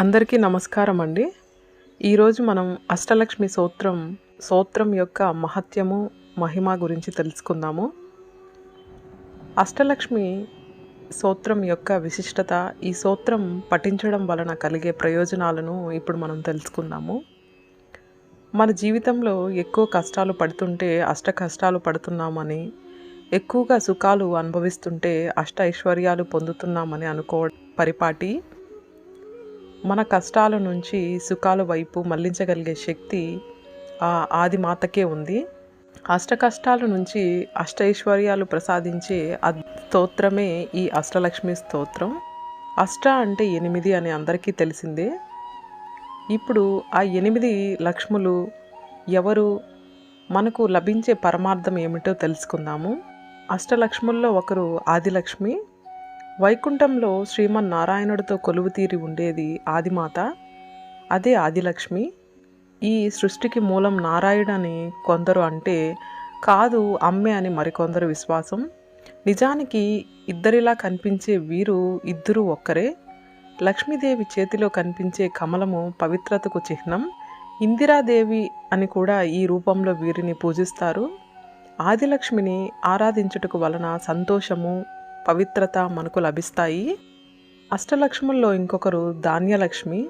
అందరికీ నమస్కారం అండి ఈరోజు మనం అష్టలక్ష్మి సూత్రం సూత్రం యొక్క మహత్యము మహిమ గురించి తెలుసుకుందాము. అష్టలక్ష్మి సూత్రం యొక్క విశిష్టత ఈ సూత్రం పఠించడం వలన కలిగే ప్రయోజనాలను ఇప్పుడు మనం తెలుసుకుందాము. మన జీవితంలో ఎక్కువ కష్టాలు పడుతుంటే అష్ట కష్టాలు పడుతున్నామని ఎక్కువగా సుఖాలు అనుభవిస్తుంటే అష్ట ఐశ్వర్యాలు పొందుతున్నామని అనుకో పరిపాటి మన కష్టాల నుంచి సుఖాల వైపు మళ్ళించగలిగే శక్తి ఆ ఆదిమాతకే ఉంది. అష్ట కష్టాల నుంచి అష్టైశ్వర్యాలు ప్రసాదించే ఆ స్తోత్రమే ఈ అష్టలక్ష్మి స్తోత్రం. అష్ట అంటే ఎనిమిది అని అందరికీ తెలిసిందే. ఇప్పుడు ఆ ఎనిమిది లక్ష్ములు ఎవరు? మనకు లభించే పరమార్థం ఏమిటో తెలుసుకుందాము. అష్టలక్ష్ముల్లో ఒకరు ఆదిలక్ష్మి వైకుంఠంలో శ్రీమన్నారాయణుడితో కొలువు తీరి ఉండేది ఆదిమాత అదే ఆదిలక్ష్మి. ఈ సృష్టికి మూలం నారాయణని కొందరు అంటే కాదు అమ్మే అని మరికొందరు విశ్వాసం. నిజానికి ఇద్దరిలా కనిపించే వీరు ఇద్దరు ఒక్కరే. లక్ష్మీదేవి చేతిలో కనిపించే కమలము పవిత్రతకు చిహ్నం. ఇందిరాదేవి అని కూడా ఈ రూపంలో వీరిని పూజిస్తారు. ఆదిలక్ష్మిని ఆరాధించుటకు వలన సంతోషము పవిత్రత మనకు లభిస్తాయి. అష్టలక్ష్ముల్లో ఇంకొకరు ధాన్యలక్ష్మి.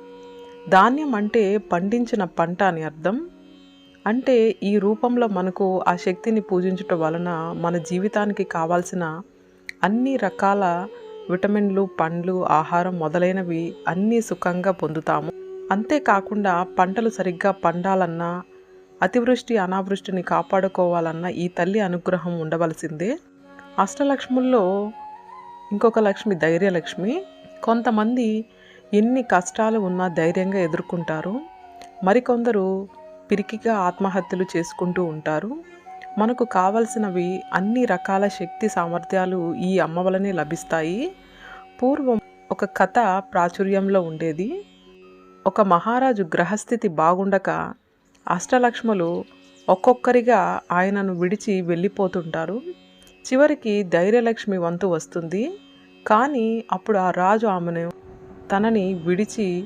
ధాన్యం అంటే పండించిన పంట అని అర్థం. అంటే ఈ రూపంలో మనకు ఆ శక్తిని పూజించటం వలన మన జీవితానికి కావాల్సిన అన్ని రకాల విటమిన్లు పండ్లు ఆహారం మొదలైనవి అన్నీ సుఖంగా పొందుతాము. అంతేకాకుండా పంటలు సరిగ్గా పండాలన్నా అతివృష్టి అనావృష్టిని కాపాడుకోవాలన్నా ఈ తల్లి అనుగ్రహం ఉండవలసిందే. అష్టలక్ష్ముల్లో ఇంకొక లక్ష్మి ధైర్యలక్ష్మి. కొంతమంది ఎన్ని కష్టాలు ఉన్నా ధైర్యంగా ఎదుర్కొంటారు. మరికొందరు పిరికిగా ఆత్మహత్యలు చేసుకుంటూ ఉంటారు. మనకు కావలసినవి అన్ని రకాల శక్తి సామర్థ్యాలు ఈ అమ్మ వలనే లభిస్తాయి. పూర్వం ఒక కథ ప్రాచుర్యంలో ఉండేది. ఒక మహారాజు గ్రహస్థితి బాగుండక అష్టలక్ష్ములు ఒక్కొక్కరిగా ఆయనను విడిచి వెళ్ళిపోతుంటారు. చివరికి ధైర్యలక్ష్మి వంతు వస్తుంది. కానీ అప్పుడు ఆ రాజు ఆమెను తనని విడిచి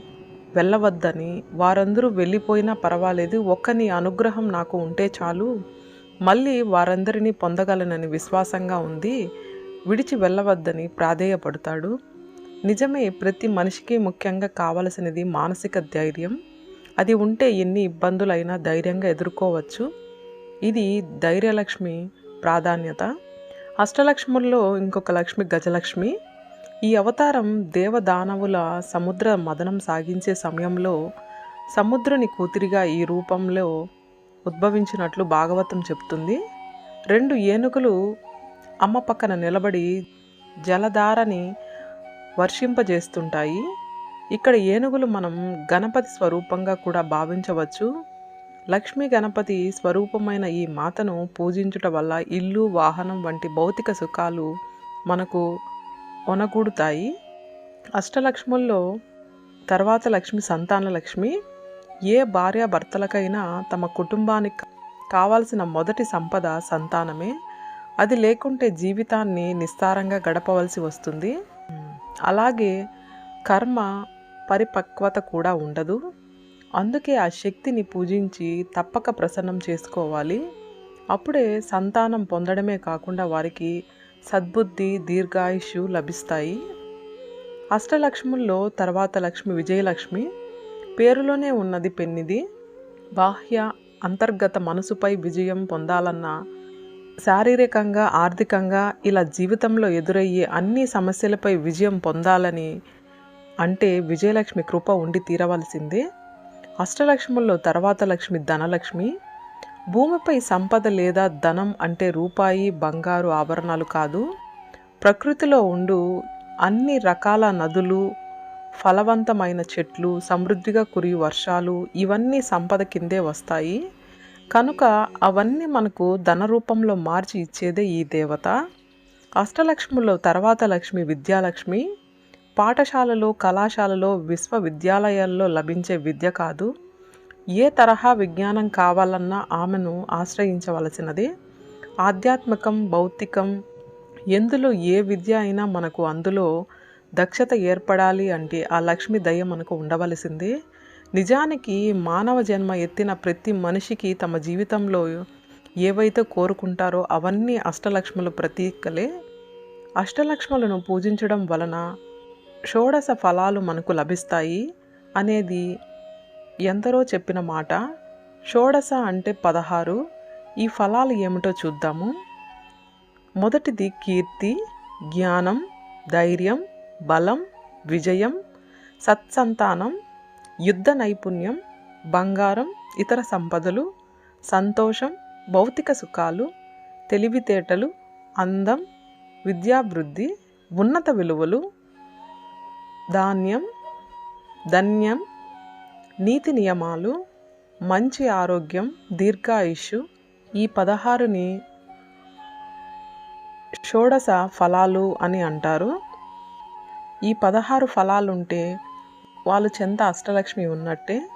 వెళ్ళవద్దని వారందరూ వెళ్ళిపోయినా పర్వాలేదు ఒక్క నీ అనుగ్రహం నాకు ఉంటే చాలు. మళ్ళీ వారందరినీ పొందగలనని విశ్వాసంగా ఉంది. విడిచి వెళ్ళవద్దని ప్రాధేయపడతాడు. నిజమే ప్రతి మనిషికి ముఖ్యంగా కావలసినది మానసిక ధైర్యం. అది ఉంటే ఎన్ని ఇబ్బందులైనా ధైర్యంగా ఎదుర్కోవచ్చు. ఇది ధైర్యలక్ష్మి ప్రాధాన్యత. అష్టలక్ష్ముల్లో ఇంకొక లక్ష్మి గజలక్ష్మి. ఈ అవతారం దేవదానవుల సముద్ర మదనం సాగించే సమయంలో సముద్రుని కూతురిగా ఈ రూపంలో ఉద్భవించినట్లు భాగవతం చెప్తుంది రెండు ఏనుగులు అమ్మ పక్కన నిలబడి జలధారని వర్షింపజేస్తుంటాయి. ఇక్కడ ఏనుగులు మనం గణపతి స్వరూపంగా కూడా భావించవచ్చు. లక్ష్మీ గణపతి స్వరూపమైన ఈ మాతను పూజించుట వల్ల ఇల్లు వాహనం వంటి భౌతిక సుఖాలు మనకు ఒనగూడుతాయి. అష్టలక్ష్ముల్లో తర్వాత లక్ష్మి సంతాన లక్ష్మి. ఏ భార్యాభర్తలకైనా తమ కుటుంబానికి కావాల్సిన మొదటి సంపద సంతానమే. అది లేకుంటే జీవితాన్ని నిస్తారంగా గడపవలసి వస్తుంది. అలాగే కర్మ పరిపక్వత కూడా ఉండదు. అందుకే ఆ శక్తిని పూజించి తప్పక ప్రసన్నం చేసుకోవాలి. అప్పుడే సంతానం పొందడమే కాకుండా వారికి సద్బుద్ధి దీర్ఘాయుషు లభిస్తాయి. అష్టలక్ష్ముల్లో తర్వాత లక్ష్మి విజయలక్ష్మి పేరులోనే ఉన్నది పెన్నిది. బాహ్య అంతర్గత మనసుపై విజయం పొందాలన్నా శారీరకంగా ఆర్థికంగా ఇలా జీవితంలో ఎదురయ్యే అన్ని సమస్యలపై విజయం పొందాలని అంటే విజయలక్ష్మి కృప ఉండి తీరవలసిందే. అష్టలక్ష్ముల్లో తర్వాత లక్ష్మి ధనలక్ష్మి. భూమిపై సంపద లేదా ధనం అంటే రూపాయి బంగారు ఆభరణాలు కాదు. ప్రకృతిలో ఉండు అన్ని రకాల నదులు ఫలవంతమైన చెట్లు సమృద్ధిగా కురియు వర్షాలు ఇవన్నీ సంపద కిందే వస్తాయి. కనుక అవన్నీ మనకు ధన రూపంలో మార్చి ఇచ్చేదే ఈ దేవత. అష్టలక్ష్ముల్లో తర్వాత లక్ష్మి విద్యాలక్ష్మి. పాఠశాలలో కళాశాలలో విశ్వవిద్యాలయాల్లో లభించే విద్య కాదు. ఏ తరహా విజ్ఞానం కావాలన్నా ఆమెను ఆశ్రయించవలసినది. ఆధ్యాత్మికం భౌతికం ఎందులో ఏ విద్య అయినా మనకు అందులో దక్షత ఏర్పడాలి అంటే ఆ లక్ష్మి దయ మనకు ఉండవలసింది. నిజానికి మానవ జన్మ ఎత్తిన ప్రతి మనిషికి తమ జీవితంలో ఏవైతే కోరుకుంటారో అవన్నీ అష్టలక్ష్ముల ప్రతీకలే. అష్టలక్ష్ములను పూజించడం వలన షోడశ ఫలాలు మనకు లభిస్తాయి అనేది ఎందరో చెప్పిన మాట. షోడశ అంటే పదహారు. ఈ ఫలాలు ఏమిటో చూద్దాము. మొదటిది కీర్తి జ్ఞానం ధైర్యం బలం విజయం సత్సంతానం యుద్ధ నైపుణ్యం బంగారం ఇతర సంపదలు సంతోషం భౌతిక సుఖాలు తెలివితేటలు అందం విద్యాభివృద్ధి ఉన్నత విలువలు ధాన్యం ధన్యం నీతి నియమాలు మంచి ఆరోగ్యం దీర్ఘాయుషు ఈ పదహారుని షోడశ ఫలాలు అని అంటారు. ఈ పదహారు ఫలాలుంటే వాళ్ళు చెంత అష్టలక్ష్మి ఉన్నట్టే